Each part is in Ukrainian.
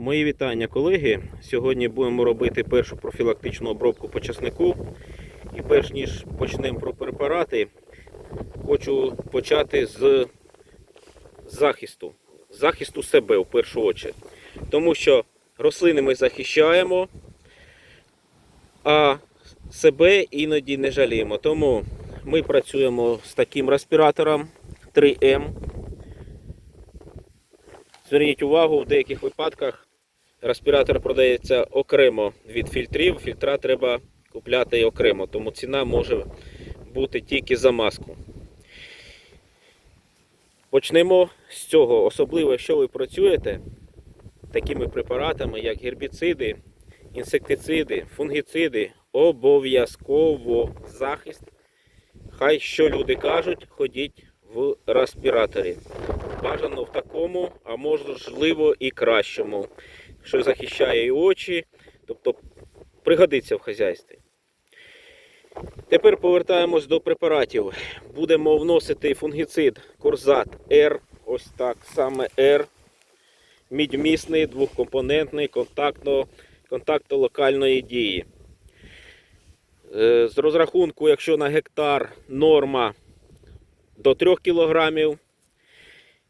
Мої вітання, колеги. Сьогодні будемо робити першу профілактичну обробку по часнику. І перш ніж почнемо про препарати, хочу почати з захисту. Захисту себе в першу чергу. Тому що рослини ми захищаємо, а себе іноді не жаліємо. Тому ми працюємо з таким респіратором 3М. Зверніть увагу, в деяких випадках респіратор продається окремо від фільтрів. Фільтра треба купляти окремо, тому ціна може бути тільки за маску. Почнемо з цього. Особливо, якщо ви працюєте такими препаратами, як гербіциди, інсектициди, фунгіциди, обов'язково захист. Хай що люди кажуть, ходіть в респіраторі. Бажано в такому, а можливо і кращому, що захищає і очі, тобто пригодиться в хазяйстві. Тепер повертаємось до препаратів. Будемо вносити фунгіцид Корзат R, ось так саме R. Мідьмісний, двохкомпонентний, контактно, контактно-локальної дії. Е, З розрахунку, якщо на гектар норма до 3 кг,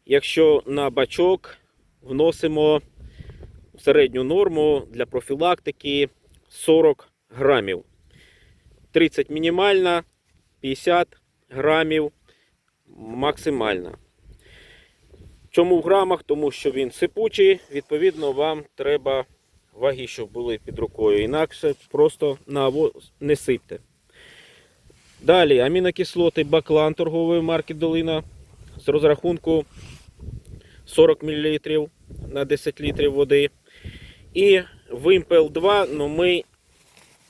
якщо на бачок вносимо середню норму для профілактики 40 грамів. 30 мінімальна, 50 грамів максимальна. Чому в грамах? Тому що він сипучий, відповідно, вам треба ваги, щоб були під рукою. Інакше просто на авоз не сипте. Далі амінокислоти Баклан торгової марки Долина з розрахунку 40 мл на 10 літрів води. І вимпел 2, ну ми,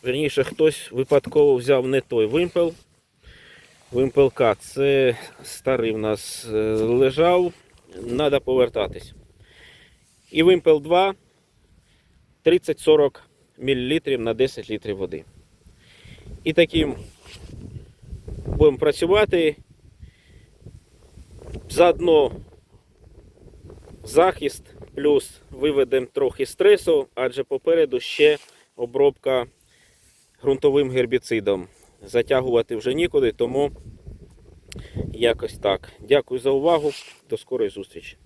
верніше, хтось випадково взяв не той вимпел. Вимпел К. Це старий в нас е, лежав, треба повертатись. І вимпел 2 30-40 мл на 10 літрів води. І таким будемо працювати. Заодно захист, плюс виведемо трохи стресу, адже попереду ще обробка ґрунтовим гербіцидом. Затягувати вже нікуди, тому якось так. Дякую за увагу. До скорої зустрічі.